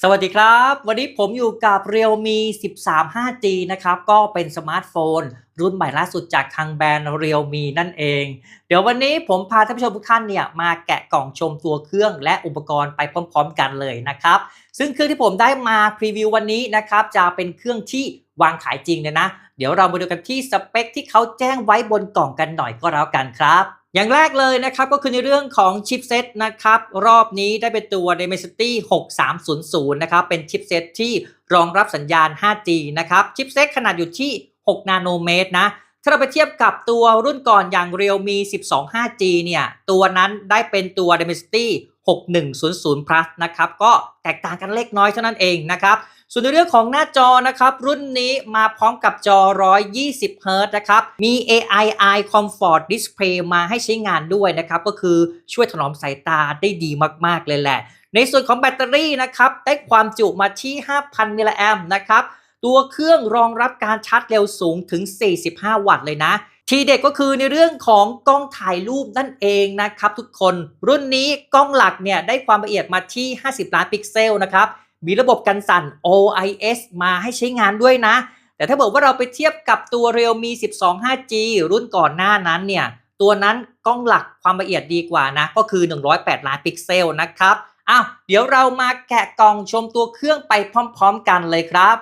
สวัสดีครับ วันนี้ผมอยู่กับ Realme 13 5G นะครับ ก็เป็นสมาร์ทโฟน รุ่นใหม่ล่าสุดจากทางแบรนด์ Realme นั่นเอง เดี๋ยววันนี้ผมพาท่านผู้ชมทุกท่านเนี่ยมาแกะกล่องชมตัวเครื่องและอุปกรณ์ไปพร้อมๆกันเลยนะครับ ซึ่งเครื่องที่ผมได้มาพรีวิววันนี้นะครับจะเป็นเครื่องที่วางขายจริงเลยนะ เดี๋ยวเรามาดูกันที่สเปคที่เขาแจ้งไว้บนกล่องกันหน่อยก็แล้วกันครับ อย่างแรกเลยนะครับก็คือในเรื่องของชิปเซตนะครับรอบนี้ได้เป็นตัว Dimensity 6300 นะครับเป็นชิปเซตที่รองรับสัญญาณ 5G นะครับชิปเซตขนาดอยู่ที่ 6 นาโนเมตรนะถ้าเราไปเทียบกับตัวรุ่นก่อนอย่าง Realme 12 5G เนี่ยตัวนั้นได้เป็นตัว Dimensity 6100 plus นะครับก็แตกต่างกันเล็กน้อยเท่านั้นเองนะครับ ส่วนในเรื่องของหน้าจอนะครับรุ่นนี้มาพร้อมกับจอ 120 Hz นะครับมี AI Eye Comfort Display มาให้ใช้งานด้วยนะครับก็คือช่วยถนอมสายตาได้ดีมาก ๆ เลยแหละ ในส่วนของแบตเตอรี่นะครับได้ความจุมาที่ 5,000 มิลลิแอมป์นะครับตัวเครื่องรองรับการชาร์จเร็วสูงถึง 45 วัตต์เลยนะทีเด็ดก็คือในเรื่องของกล้องถ่ายรูปนั่นเองนะครับทุกคน รุ่นนี้กล้องหลักเนี่ยได้ความละเอียดมาที่ 50 ล้านพิกเซลนะครับ มีระบบกันสั่น OIS มาให้ใช้งานด้วยนะ แต่ถ้าบอกว่าเราไปเทียบกับตัว Realme 12 5G รุ่นก่อนหน้านั้นเนี่ย ตัวนั้นกล้องหลักความละเอียดดีกว่านะ ก็คือ 108 ล้านพิกเซลนะครับ อ้าว เดี๋ยวเรามาแกะกล่องชมตัวเครื่องไปพร้อม ๆ กันเลยครับ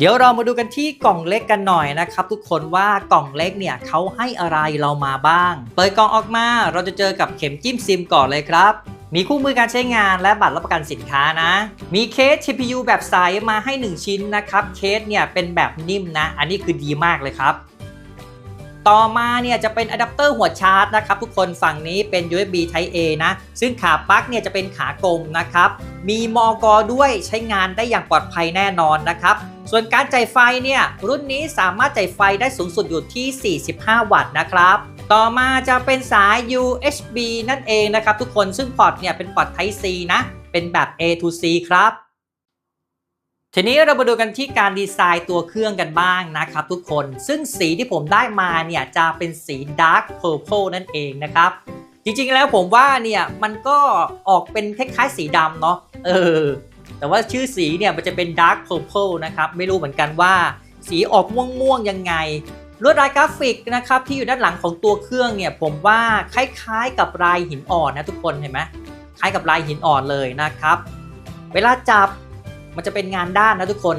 เดี๋ยวเรามาดูกันที่กล่องเล็กกันหน่อยนะครับ ทุกคนว่ากล่องเล็กเนี่ยเขาให้อะไรเรามาบ้าง เปิดกล่องออกมาเราจะเจอกับเข็มจิ้มซิมก่อนเลยครับ มีคู่มือการใช้งานและบัตรรับประกันสินค้านะ มีเคส CPU แบบใสมาให้ 1 ชิ้นนะครับ เคสเนี่ยเป็นแบบนิ่มนะ อันนี้คือดีมากเลยครับ ต่อมาเนี่ยจะเป็นอะแดปเตอร์หัวชาร์จนะครับทุกคนฝั่งนี้เป็น USB Type A นะ ซึ่งขาปลั๊กเนี่ยจะเป็นขากลมนะครับ มีมอกอด้วยใช้งานได้อย่างปลอดภัยแน่นอนนะครับ ส่วนการจ่ายไฟเนี่ยรุ่นนี้สามารถจ่ายไฟได้สูงสุดอยู่ที่ 45 วัตต์นะครับต่อมาจะเป็นสาย USB นั่นเองนะครับทุกคนซึ่งพอร์ตเนี่ยเป็นพอร์ต Type C นะ เป็นแบบ A to C ครับ ทีนี้เรามาดูกันที่การดีไซน์ตัวเครื่องกันบ้างนะครับทุกคน ซึ่งสีที่ผมได้มาเนี่ยจะเป็นสี Dark Purple นั่นเองนะครับ จริงๆแล้วผมว่าเนี่ยมันก็ออกเป็นคล้ายๆสีดำเนาะเออ แต่ว่าชื่อสีเนี่ยมันจะเป็น Dark Purple นะครับไม่รู้เหมือนกันว่าสีออกม่วงๆยังไงลวดลายกราฟิกนะครับที่อยู่ด้านหลังของตัวเครื่องเนี่ยผมว่าคล้ายๆกับลายหินอ่อนนะทุกคนเห็นไหมคล้ายกับลายหินอ่อนเลยนะครับ เวลาจับ มันจะเป็นงานด้านนะทุกคน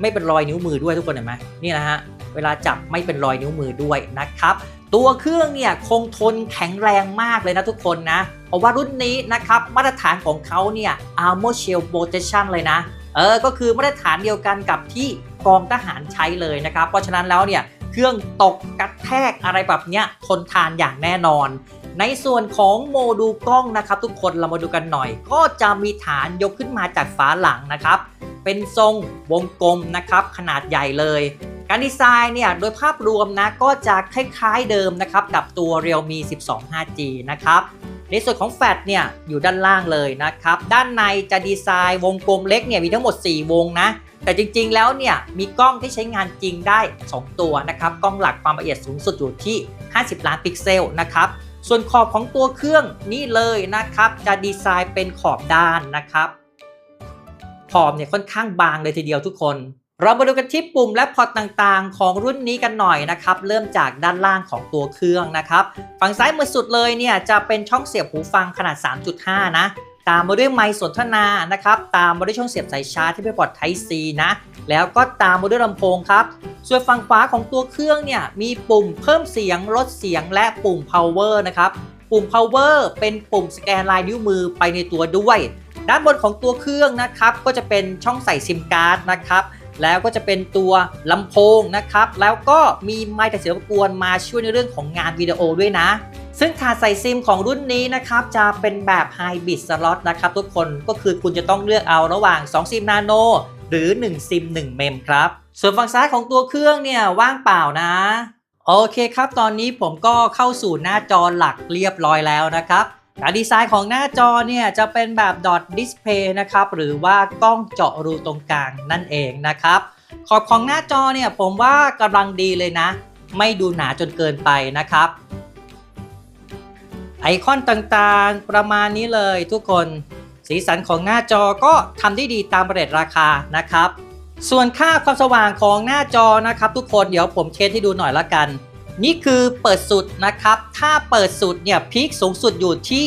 ไม่เป็นรอยนิ้วมือด้วยทุกคนเห็นไหมนี่นะฮะเวลาจับไม่เป็นรอยนิ้วมือด้วยนะครับ ตัวเครื่องเนี่ยคงทนแข็งแรงมากเลยนะทุกคนนะเพราะว่ารุ่นนี้นะครับมาตรฐานของเขาเนี่ย Armor Shield Protection เลยนะ เออ ก็คือมาตรฐานเดียวกันกับที่กองทหารใช้เลยนะครับ เพราะฉะนั้นแล้วเนี่ยเครื่องตกกระแทกอะไรแบบเนี้ยทนทานอย่างแน่นอน ในส่วนของโมดูลกล้องนะครับ ทุกคนเรามาดูกันหน่อย ก็จะมีฐานยกขึ้นมาจากฝาหลังนะครับ เป็นทรงวงกลมนะครับขนาดใหญ่เลย การดีไซน์เนี่ยโดยภาพรวมนะก็จะคล้ายๆเดิมนะครับกับตัว Realme 12 5G นะครับในส่วนของแฟลชเนี่ยอยู่ด้านล่างเลยนะครับ ด้านในจะดีไซน์วงกลมเล็กเนี่ยมีทั้งหมด 4 วงนะ แต่จริงๆแล้วเนี่ยมีกล้องที่ใช้งานจริงได้ 2 ตัวนะครับ กล้องหลักความละเอียดสูงสุดอยู่ที่ 50 ล้านพิกเซลนะครับ ส่วนขอบของตัวเครื่องนี่เลยนะครับ จะดีไซน์เป็นขอบด้านนะครับ ขอบเนี่ยค่อนข้างบางเลยทีเดียวทุกคน เรามาดูกันที่ปุ่มและพอร์ตต่างๆ ของรุ่นนี้กันหน่อยนะครับ เริ่มจากด้านล่างของตัวเครื่องนะครับ ฝั่งซ้ายมือสุดเลยเนี่ยจะเป็นช่องเสียบหูฟังขนาด 3.5 นะ ตามมาด้วยไมค์สนทนานะครับ ตามมาด้วยช่องเสียบสายชาร์จที่เป็นพอร์ต Type C นะ แล้วก็ตามมาด้วยลำโพงครับ ส่วนฝั่งขวาของตัวเครื่องเนี่ย มีปุ่มเพิ่มเสียง ลดเสียง และปุ่ม power นะครับ ปุ่ม power เป็นปุ่มสแกนลายนิ้วมือไปในตัวด้วย ด้านบนของตัวเครื่องนะครับ ก็จะเป็นช่องใส่ซิมการ์ดนะครับ แล้วก็จะเป็นตัวลำโพงนะครับ แล้วก็มีไมค์แต่เสียงรบกวนมาช่วยในเรื่องของงานวิดีโอด้วยนะ ซึ่งถาดใส่ซิมของรุ่นนี้นะครับ จะเป็นแบบ Hybrid Slot นะครับทุกคนก็คือคุณจะต้องเลือกเอาระหว่าง 2 ซิมนาโนหรือ 1 ซิม 1 เมมครับ ส่วนฝั่งซ้ายของตัวเครื่องเนี่ยว่างเปล่านะโอเคครับ ตอนนี้ผมก็เข้าสู่หน้าจอหลักเรียบร้อยแล้วนะครับ การดีไซน์ของหน้าจอเนี่ยจะเป็นแบบดอทดิสเพย์นะครับหรือว่ากล้องเจาะรูตรงกลางนั่นเองนะครับ ขอบของหน้าจอเนี่ยผมว่ากำลังดีเลยนะ ไม่ดูหนาจนเกินไปนะครับ ไอคอนต่างๆประมาณนี้เลยทุกคนสีสันของหน้าจอก็ทำได้ดีตามเรทราคานะครับ ส่วนค่าความสว่างของหน้าจอนะครับ ทุกคนเดี๋ยวผมเทสให้ดูหน่อยละกัน นี่คือเปิดสุดนะครับ ถ้าเปิดสุดเนี่ยพีคสูงสุดอยู่ที่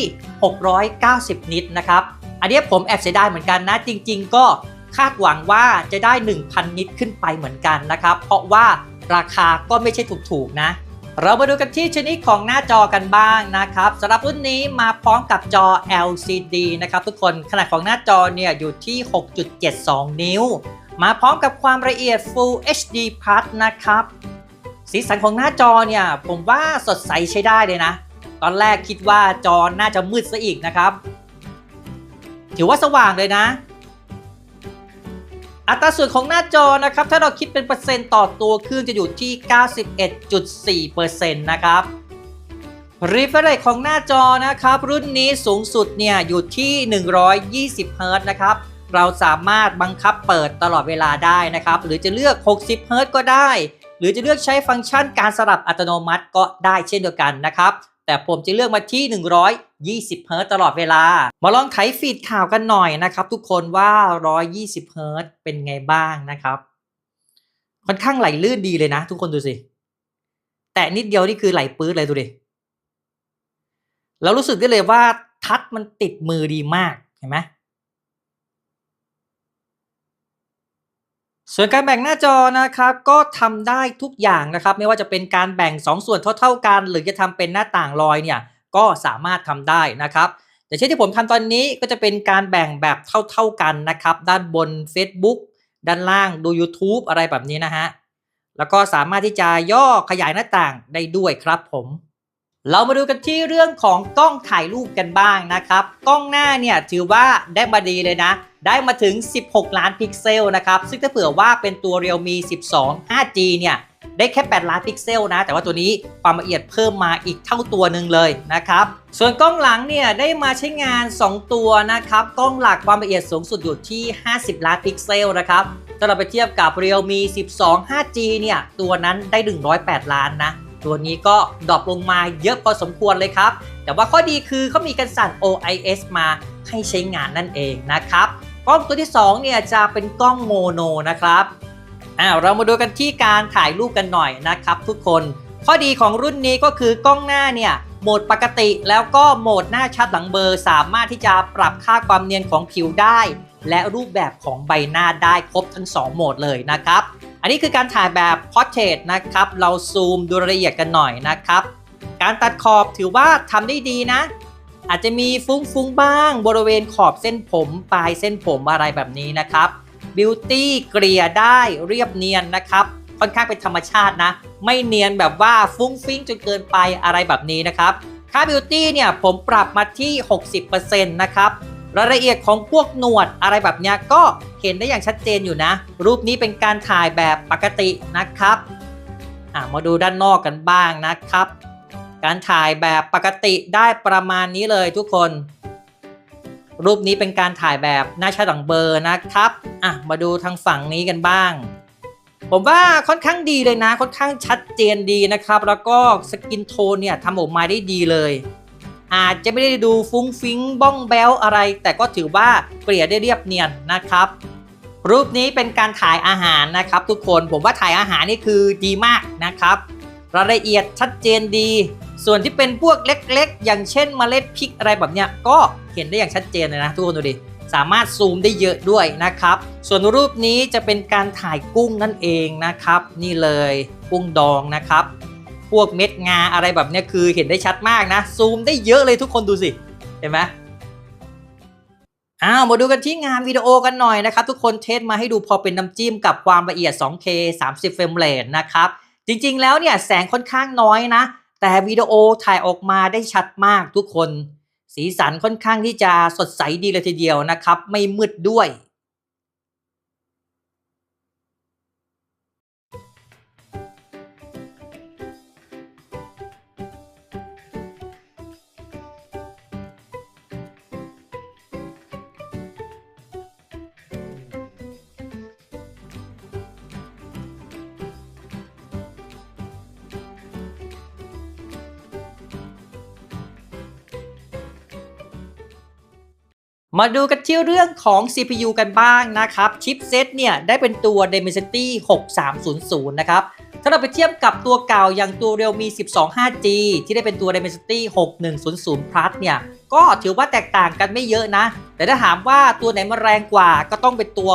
690 นิตนะครับ อันนี้ผมแอบเสียดายเหมือนกันนะ จริง ๆ ก็คาดหวังว่าจะได้ 1,000 นิตขึ้นไปเหมือนกันนะครับ เพราะว่าราคาก็ไม่ใช่ถูกๆนะ เรามาดูกันที่ชนิดของหน้าจอกันบ้างนะครับสำหรับรุ่นนี้มาพร้อมกับจอ LCD นะครับทุกคนขนาดของหน้าจอเนี่ยอยู่ที่ 6.72 นิ้ว มาพร้อมกับความละเอียด Full HD Plus นะครับ สีสันของหน้าจอเนี่ยผมว่าสดใสใช้ได้เลยนะ ตอนแรกคิดว่าจอน่าจะมืดซะอีกนะครับ ถือว่าสว่างเลยนะ อัตราส่วนของหน้าจอนะครับ ถ้าเราคิดเป็นเปอร์เซ็นต์ต่อตัวเครื่องจะอยู่ที่ 91.4%นะครับ refresh ของหน้าจอนะครับ รุ่นนี้สูงสุดเนี่ยอยู่ที่ 120 Hz นะครับเราสามารถบังคับเปิดตลอดเวลาได้นะครับ หรือจะเลือก 60 Hz ก็ได้ หรือจะเลือกใช้ฟังก์ชันการสลับอัตโนมัติก็ได้เช่นเดียวกันนะครับ แต่ผมจะเลือกมาที่ 120เฮิรตซ์ตลอดเวลา มาลองไถฟีดข่าวกันหน่อยนะครับทุกคนว่า 120เฮิรตเป็นไงบ้างนะครับ ค่อนข้างไหลลื่นดีเลยนะ ทุกคนดูสิ แต่นิดเดียวนี่คือไหลปื้ดเลยดูดิแล้วรู้สึกได้เลยว่าทัชมันติดมือดีมากเห็นไหม ส่วนการแบ่งหน้าจอนะครับก็ทำได้ทุกอย่างนะครับ ไม่ว่าจะเป็นการแบ่ง 2 ส่วนเท่าๆกัน หรือจะทำเป็นหน้าต่างลอยเนี่ยก็สามารถทำได้นะครับแต่เช่นที่ผมทำตอนนี้ก็จะเป็นการแบ่งแบบเท่าๆกันนะครับ ด้านบน Facebook ด้านล่างดู YouTube อะไรแบบนี้นะฮะแล้วก็สามารถที่จะย่อขยายหน้าต่างได้ด้วยครับผม เรามาดูกันที่เรื่องของกล้องถ่ายรูปกันบ้างนะครับ กล้องหน้าเนี่ยถือว่าได้มาดีเลยนะ ได้มาถึง 16 ล้านพิกเซลนะครับ ซึ่งถ้าเผื่อว่าเป็นตัว Realme 12 5G เนี่ยได้แค่ 8 ล้านพิกเซลนะ แต่ว่าตัวนี้ความละเอียดเพิ่มมาอีกเท่าตัวหนึ่งเลยนะครับ ส่วนกล้องหลังเนี่ยได้มาใช้งาน 2 ตัวนะครับ กล้องหลักความละเอียดสูงสุดอยู่ที่ 50 ล้านพิกเซลนะครับถ้าเราไปเทียบกับ Realme 12 5G เนี่ยตัวนั้นได้ 108 ล้านนะ ตัวนี้ก็ดรอปลงมาเยอะพอสมควรเลยครับ แต่ว่าข้อดีคือเขามีกันสั่น OIS มาให้ใช้งานนั่นเองนะครับ กล้องตัวที่2เนี่ยจะเป็นกล้องโมโนนะครับอ่าเรามาดูกันที่การถ่ายรูปกันหน่อยนะครับทุกคน ข้อดีของรุ่นนี้ก็คือกล้องหน้าเนี่ยโหมดปกติแล้วก็โหมดหน้าชัดหลังเบลอร์ สามารถที่จะปรับค่าความเนียนของผิวได้ และรูปแบบของใบหน้าได้ครบทั้ง 2 โหมดเลยนะครับ อันนี้คือการถ่ายแบบ Portrait นะครับ เราซูมดูรายละเอียดกันหน่อยนะครับ การตัดขอบถือว่าทำได้ดีนะ อาจจะมีฟุ้งๆบ้าง บริเวณขอบเส้นผมปลายเส้นผมอะไรแบบนี้นะครับบิวตี้เกลี่ยได้เรียบเนียนนะครับค่อนข้างเป็นธรรมชาตินะ ไม่เนียนแบบว่าฟุ้งฟิ้งจนเกินไปอะไรแบบนี้นะครับ ค่าบิวตี้เนี่ยผมปรับมาที่ 60%นะครับ รายละเอียดของพวกหนวดอะไรแบบนี้ก็เห็นได้อย่างชัดเจนอยู่นะ รูปนี้เป็นการถ่ายแบบปกตินะครับ มาดูด้านนอกกันบ้างนะครับ การถ่ายแบบปกติได้ประมาณนี้เลยทุกคน รูปนี้เป็นการถ่ายแบบหน้าชัดหลังเบอร์นะครับอะมาดูทางฝั่งนี้กันบ้าง ผมว่าค่อนข้างดีเลยนะ ค่อนข้างชัดเจนดีนะครับ แล้วก็สกินโทนเนี่ยทำออกมาได้ดีเลย อาจจะไม่ได้ดูฟุ้งฟิ้งบ้องแบลอะไร แต่ก็ถือว่าเกลี่ยได้เรียบเนียนนะครับรูปนี้เป็นการถ่ายอาหารนะครับ ทุกคนผมว่าถ่ายอาหารนี่คือดีมากนะครับ รายละเอียดชัดเจนดี ส่วนที่เป็นพวกเล็กๆ อย่างเช่นเมล็ดพริกอะไรแบบเนี้ยก็เห็นได้อย่างชัดเจนเลยนะทุกคนดูดิสามารถซูมได้เยอะด้วยนะครับ ส่วนรูปนี้จะเป็นการถ่ายกุ้งนั่นเองนะครับ นี่เลยกุ้งดองนะครับ พวกเม็ดงาอะไรแบบเนี้ยคือเห็นได้ชัดมากนะ ซูมได้เยอะเลยทุกคนดูสิ เห็นไหมอ้าวมาดูกันที่งานวิดีโอกันหน่อยนะครับ ทุกคนเทสมาให้ดูพอเป็นน้ำจิ้มกับความละเอียด 2K 30เฟรมเรทนะครับ จริงๆแล้วเนี่ยแสงค่อนข้างน้อยนะ แต่วิดีโอถ่ายออกมาได้ชัดมากทุกคน สีสันค่อนข้างที่จะสดใสดีเลยทีเดียวนะครับ ไม่มืดด้วย มาดูกันที่เรื่องของ CPU กันบ้างนะครับ ชิปเซตเนี่ย ได้เป็นตัว Dimensity 6300 นะครับ ถ้าเราไปเทียบกับตัวเก่าอย่างตัว Realme 12 5G ที่ได้เป็นตัว Dimensity 6100 Plus เนี่ย ก็ถือว่าแตกต่างกันไม่เยอะนะ แต่ถ้าถามว่าตัวไหนมันแรงกว่าก็ต้องเป็นตัว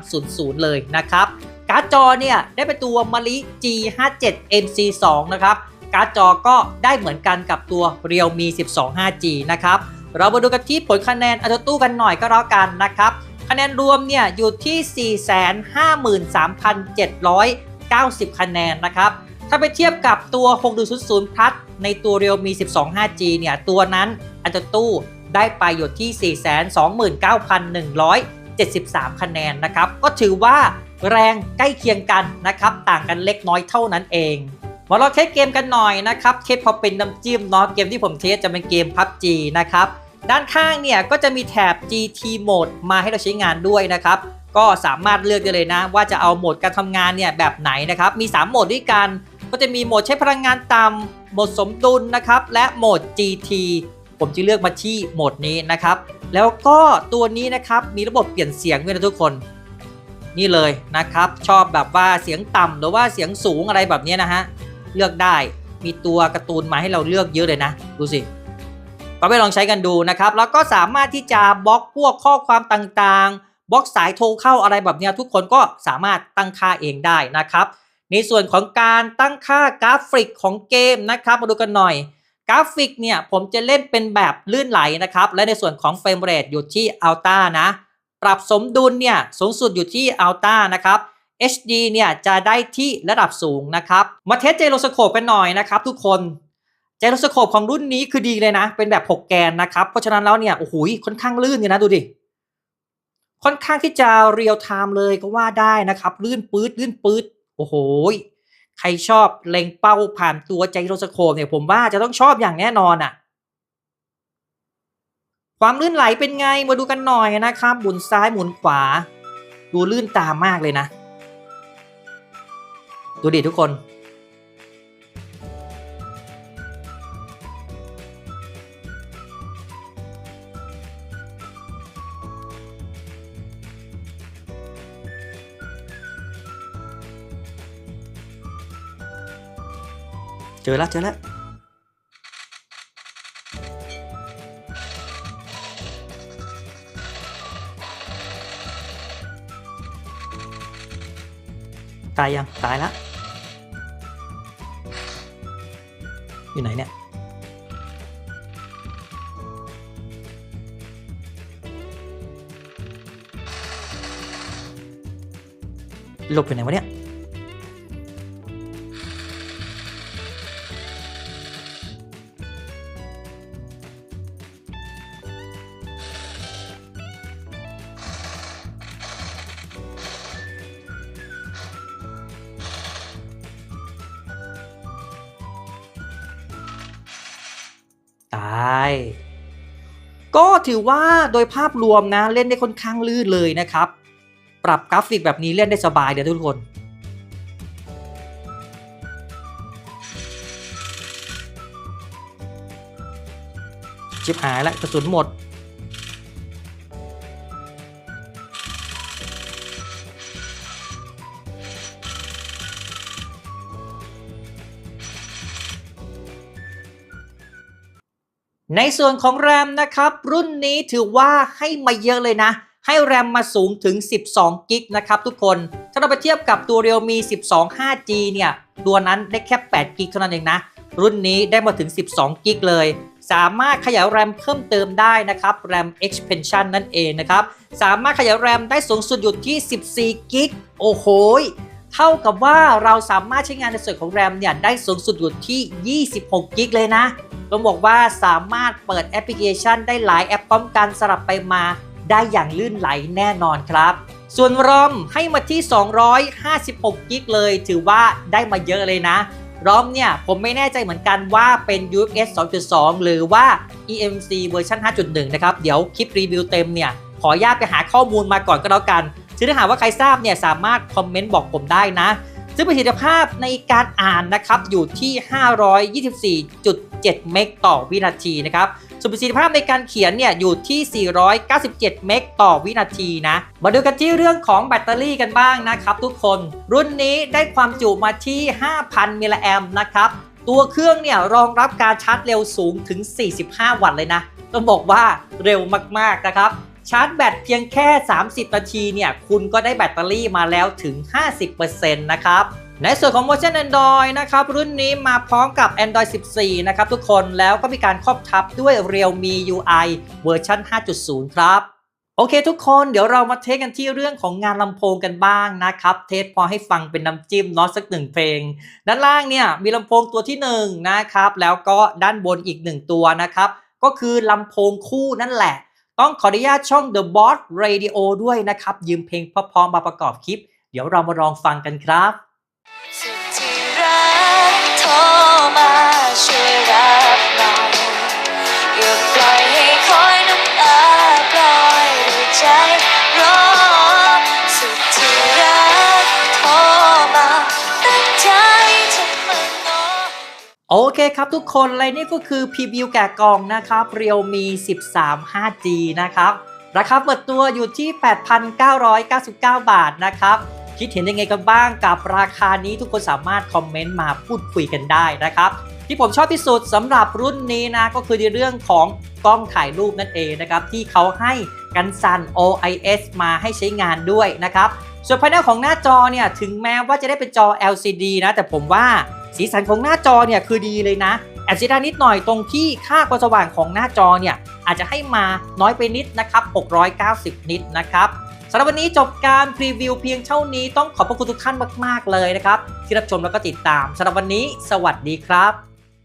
6300 เลยนะครับ การ์ดจอเนี่ย ได้เป็นตัว Mali G57 MC2 นะครับ การ์ดจอก็ได้เหมือนกันกับตัว Realme 12 5G นะครับ เรามาดูกันที่ผลคะแนนอัตตู้กันหน่อยก็แล้วกันนะครับ คะแนนรวมเนี่ยอยู่ที่ 453,790 คะแนนนะครับ ถ้าไปเทียบกับตัว6100 Plus ในตัว Realme 12 5G เนี่ยตัวนั้นอัตตู้ได้ไปอยู่ที่ 429,173 คะแนนนะครับ ก็ถือว่าแรงใกล้เคียงกันนะครับ ต่างกันเล็กน้อยเท่านั้นเองมาลองเทสเกมกันหน่อยนะครับ เทสพอเป็นน้ำจิ้มเนาะเกมที่ผมเทสจะเป็นเกม PUBG นะครับ ด้านข้างเนี่ยก็จะมีแถบ GT Mode มาให้เราใช้งานด้วยนะครับ ก็สามารถเลือกได้เลยนะ ว่าจะเอาโหมดการทำงานเนี่ยแบบไหนนะครับ มี 3 โหมดด้วยกัน ก็จะมีโหมดใช้พลังงานต่ำโหมดสมดุลนะครับ และโหมด GT ผมจะเลือกมาที่โหมดนี้นะครับ แล้วก็ตัวนี้นะครับมีระบบเปลี่ยนเสียงด้วยนะทุกคนนี่เลยนะครับ ชอบแบบว่าเสียงต่ำหรือว่าเสียงสูงอะไรแบบนี้นะฮะ เลือกได้มีตัวการ์ตูนมาให้เราเลือกเยอะเลยนะ ดูสิ ก็ไปลองใช้กันดูนะครับ แล้วก็สามารถที่จะบล็อกพวกข้อความต่างๆบล็อกสายโทรเข้าอะไรแบบเนี้ยทุกคนก็สามารถตั้งค่าเองได้นะครับในส่วนของการตั้งค่ากราฟิกของเกมนะครับมาดูกันหน่อย กราฟิกเนี่ยผมจะเล่นเป็นแบบลื่นไหลนะครับ และในส่วนของเฟรมเรทอยู่ที่อัลต้านะ ปรับสมดุลเนี่ยสูงสุดอยู่ที่อัลต้านะครับ HD เนี่ยจะได้ที่ระดับสูงนะครับ มาเทสเจโรสโคปกันหน่อยนะครับทุกคน เจโรสโคปของรุ่นนี้คือดีเลยนะ เป็นแบบ 6 แกนนะครับ เพราะฉะนั้นแล้วเนี่ย โอ้โหค่อนข้างลื่นเลยนะดูดิ ค่อนข้างที่จะเรียลไทม์เลยก็ว่าได้นะครับ ลื่นปื๊ดลื่นปื๊ดโอ้โห ใครชอบเล็งเป้าผ่านตัวไจโรสโคปเนี่ยผมว่าจะต้องชอบอย่างแน่นอนอะ่ะ ความลื่นไหลเป็นไงมาดูกันหน่อยนะครับหมุนซ้ายหมุนขวา ดูลื่นตามมากเลยนะ ดูดิทุกคน เจอแล้วเจอแล้วตายยัง ตายแล้วอยู่ไหนเนี่ย หลบไปไหนวะเนี่ย ตาย ก็ถือว่าโดยภาพรวมนะเล่นได้ค่อนข้างลื่นเลยนะครับ ปรับกราฟิกแบบนี้เล่นได้สบายเดี๋ยวทุกคนชิบหายแล้วกระสุนหมด ในส่วนของแรมนะครับ รุ่นนี้ถือว่าให้มาเยอะเลยนะ ให้แรมมาสูงถึง 12 กิกนะครับทุกคน ถ้าเราไปเทียบกับตัว Realme 12 5G เนี่ย ตัวนั้นได้แค่ 8 กิกเท่านั้นเองนะ รุ่นนี้ได้มาถึง 12 กิกเลย สามารถขยายแรมเพิ่มเติมได้นะครับ RAM expansion นั่นเองนะครับ สามารถขยายแรมได้สูงสุดอยู่ที่ 14 กิก โอ้โห เท่ากับว่าเราสามารถใช้งานในส่วนของแรมเนี่ยได้สูงสุดอยู่ที่ 26 กิกเลยนะต้องบอกว่าสามารถเปิดแอปพลิเคชันได้หลายแอปพร้อมกันสลับไปมาได้อย่างลื่นไหลแน่นอนครับ ส่วนรอมให้มาที่ 256 กิกเลย ถือว่าได้มาเยอะเลยนะ รอมเนี่ยผมไม่แน่ใจเหมือนกันว่าเป็น UFS 2.2 หรือว่า EMC เวอร์ชัน5.1 นะครับ เดี๋ยวคลิปรีวิวเต็มเนี่ย ขออนุญาตไปหาข้อมูลมาก่อนก็แล้วกันึ่งถ้าหากว่าใครทราบเนี่ยสามารถคอมเมนต์บอกผมได้นะ ซึ่งประสิทธิภาพในการอ่านนะครับอยู่ที่ 524.7 เมกต่อวินาทีนะครับส่วนประสิทธิภาพในการเขียนเนี่ยอยู่ที่ 497 เมกต่อวินาทีนะ มาดูกันที่เรื่องของแบตเตอรี่กันบ้างนะครับทุกคน รุ่นนี้ได้ความจุมาที่ 5,000 มิลลิแอมป์นะครับ ตัวเครื่องเนี่ยรองรับการชาร์จเร็วสูงถึง 45 วัตต์เลยนะ ต้องบอกว่าเร็วมากๆนะครับ ชาร์จแบตเพียงแค่ 30 นาทีเนี่ย คุณก็ได้แบตเตอรี่มาแล้วถึง 50%นะครับในส่วนของ Motion Android นะครับรุ่นนี้มาพร้อมกับ Android 14 นะครับทุกคนแล้วก็มีการครอบทับด้วย Realme UI เวอร์ชัน5.0 ครับ โอเคทุกคนเดี๋ยวเรามาเทสกันที่เรื่องของงานลำโพงกันบ้างนะครับ เทสพอให้ฟังเป็นน้ำจิ้มเนาะสักหนึ่งเพลง ด้านล่างเนี่ยมีลำโพงตัวที่ 1 นะครับ แล้วก็ด้านบนอีก 1 ตัวนะครับ ก็คือลำโพงคู่นั่นแหละ ต้องขออนุญาตช่อง The Boss Radio ด้วยนะครับ ยืมเพลงพราะๆมาประกอบคลิป เดี๋ยวเรามาลองฟังกันครับสุดที่รักโทรมาช่วยรับหน่อยอย่าปล่อยให้คอยน้ำตาปล่อยใจ โอเคครับทุกคนเลยนี่ก็คือพรีวิวแกะกล่องนะครับ Realme 13 5G นะครับ ราคาเปิดตัวอยู่ที่ 8,999 บาทนะครับ คิดเห็นยังไงกันบ้างกับราคานี้ทุกคนสามารถคอมเมนต์มาพูดคุยกันได้นะครับ ที่ผมชอบที่สุดสำหรับรุ่นนี้นะ ก็คือในเรื่องของกล้องถ่ายรูปนั่นเองนะครับ ที่เขาให้กันสั่น OIS มาให้ใช้งานด้วยนะครับ ส่วนภายในของหน้าจอเนี่ยถึงแม้ว่าจะได้เป็นจอ LCD นะแต่ผมว่า สีสันของหน้าจอเนี่ยคือดีเลยนะแอบเสียดายนิดหน่อยตรงที่ค่าความสว่างของหน้าจอเนี่ยอาจจะให้มาน้อยไปนิดนะครับ 690 นิตนะครับสำหรับวันนี้จบการพรีวิวเพียงเท่านี้ต้องขอบพระคุณทุกท่านมาก ๆ เลยนะครับ ที่รับชมแล้วก็ติดตามสำหรับวันนี้ สวัสดีครับ